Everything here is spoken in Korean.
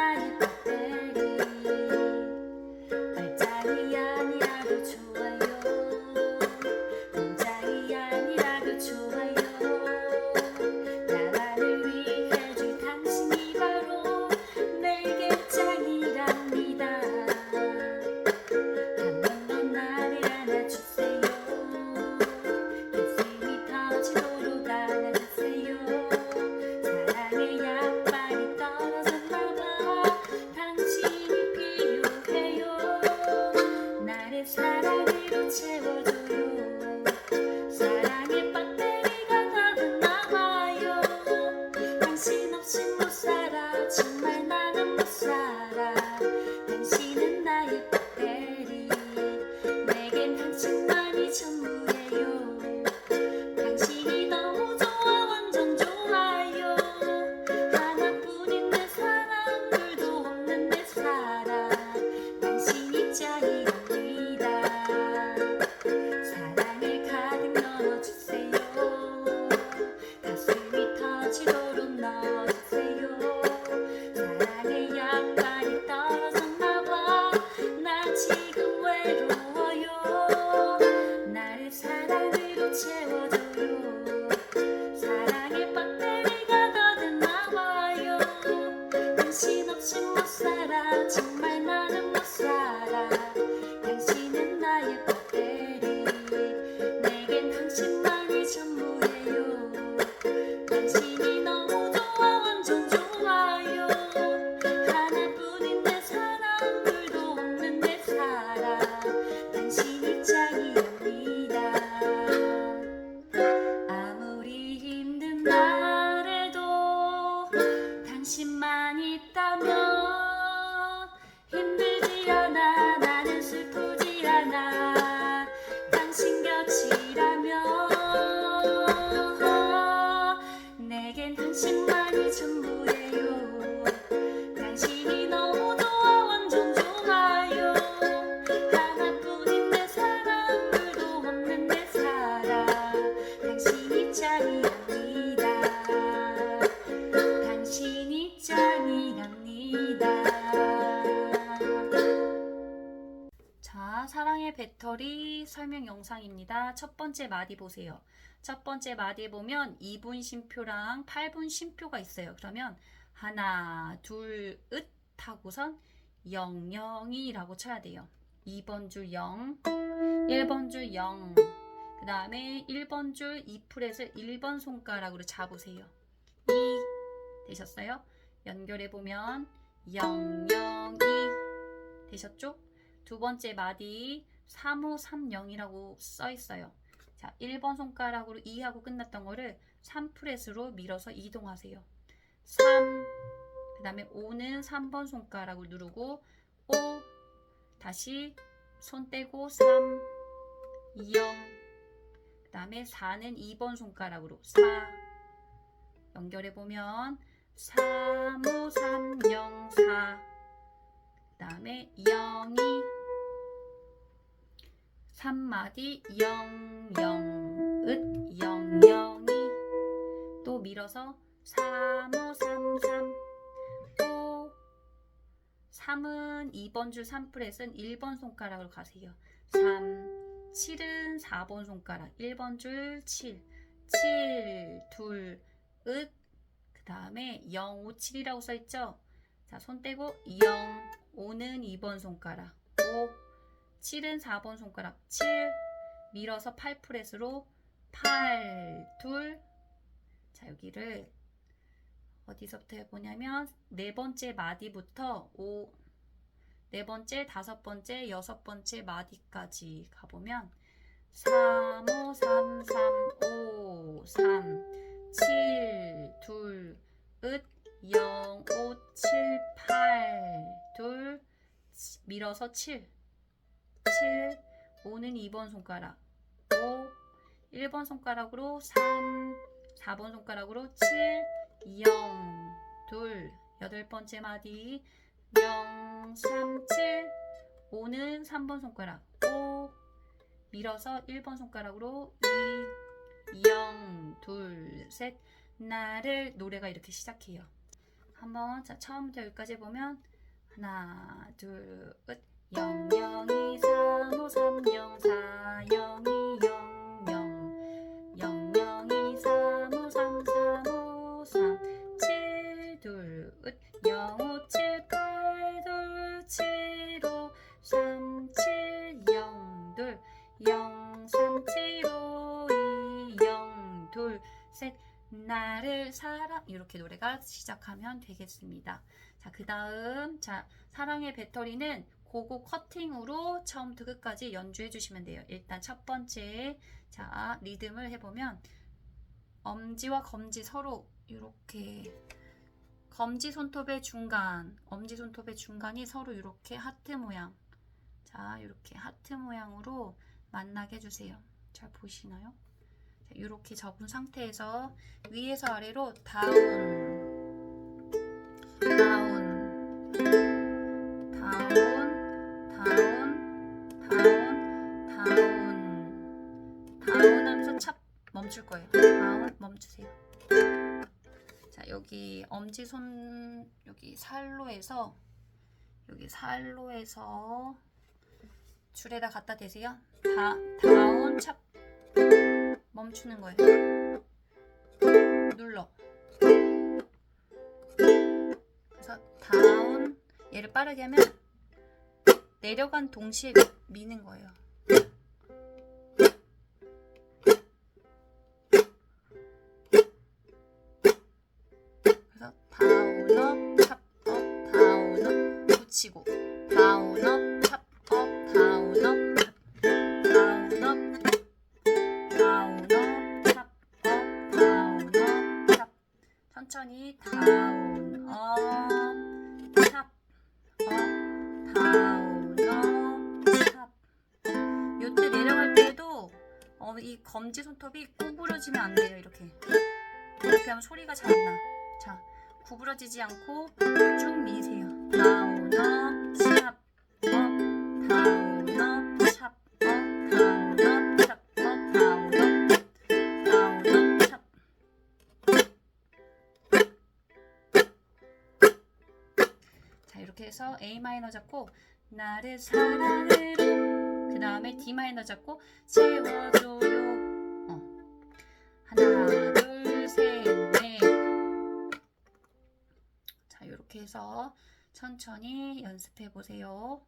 night. 배터리 설명 영상입니다. 첫 번째 마디 보세요. 첫 번째 마디에 보면 2분 쉼표랑 8분 쉼표가 있어요. 그러면 하나, 둘, 읒 하고선 0, 0이라고 쳐야 돼요. 2번 줄 0, 1번 줄 0. 그 다음에 1번 줄 2프렛을 1번 손가락으로 잡으세요. 2 되셨어요? 연결해 보면 0, 0, 2 되셨죠? 두 번째 마디 3530이라고 써 있어요. 자, 1번 손가락으로 2하고 끝났던 거를 3프렛으로 밀어서 이동하세요. 3. 그 다음에 5는 3번 손가락을 누르고 5 다시 손 떼고 3 0 그 다음에 4는 2번 손가락으로 4 연결해 보면 3 5 3 0 4 그 다음에 0이 3마디 0 0읒0 0이. 또 밀어서 3 5 3 3 5 3은 2번 줄 3프렛은 1번 손가락으로 가세요. 3 7은 4번 손가락 1번 줄 7 7둘읒그 다음에 0 5 7이라고 써있죠? 자, 손 떼고 0 5는 2번 손가락 5 7은 4번 손가락 7 밀어서 8프렛으로 8 둘. 자 여기를 어디서부터 해보냐면 네 번째 마디부터 5, 네 번째, 다섯 번째, 여섯 번째 마디까지 가보면 3, 5, 3, 3, 5, 3, 7, 둘, 읒, 0, 5, 7, 8, 둘, 밀어서 7, 7, 5는 2번 손가락, 5, 1번 손가락으로 3, 4번 손가락으로 7, 0, 둘, 여덟 번째 마디, 0, 3, 7, 5는 3번 손가락, 5, 밀어서 1번 손가락으로 2, 0, 둘, 셋, 나를 노래가 이렇게 시작해요. 한번 자, 처음부터 여기까지 해보면 하나, 둘, 끝. 0, 0, 2, 3, 5, 3, 0, 4, 0, 2, 0, 0 0, 0, 2, 3, 5, 3, 3, 5, 3 7, 둘, 끝 0, 5, 7, 8, 둘, 7, 5 3, 7, 0, 둘. 0, 3, 7, 5, 2, 0, 둘, 셋. 나를 사랑. 이렇게 노래가 시작하면 되겠습니다. 자, 그 다음 자 사랑의 배터리는 고고 커팅으로 처음부터 끝까지 연주해 주시면 돼요. 일단 첫 번째 자 리듬을 해보면 엄지와 검지 서로 이렇게 검지 손톱의 중간, 엄지 손톱의 중간이 서로 이렇게 하트 모양. 자, 이렇게 하트 모양으로 만나게 해주세요. 잘 보시나요? 자, 이렇게 접은 상태에서 위에서 아래로 다운, 다운, 멈출 거예요. 다운 멈추세요. 자, 요 여기 엄지손 여기 살로에서 여기 살로에서 줄에다 갖다 대세요. 다 다운 찹 멈추는 거예요. 눌러. 그래서 다운 얘를 빠르게 하면 내려간 동시에 미는 거예요. 검지 손톱이 구부러지면 안 돼요 이렇게 이렇게 하면 소리가 잘 안 나. 자, 구부러지지 않고 쭉 미세요. 다운 업, 샵, 업, 다운 업, 샵, 업, 다운 업, 샵, 업, 다운 업, 다운 업, 샵. 자, 이렇게 해서 A 마이너 잡고 나를 사랑으로 그 다음에 D 마이너 잡고 채워줘요. 어. 하나, 둘, 셋, 넷. 자, 이렇게 해서 천천히 연습해 보세요.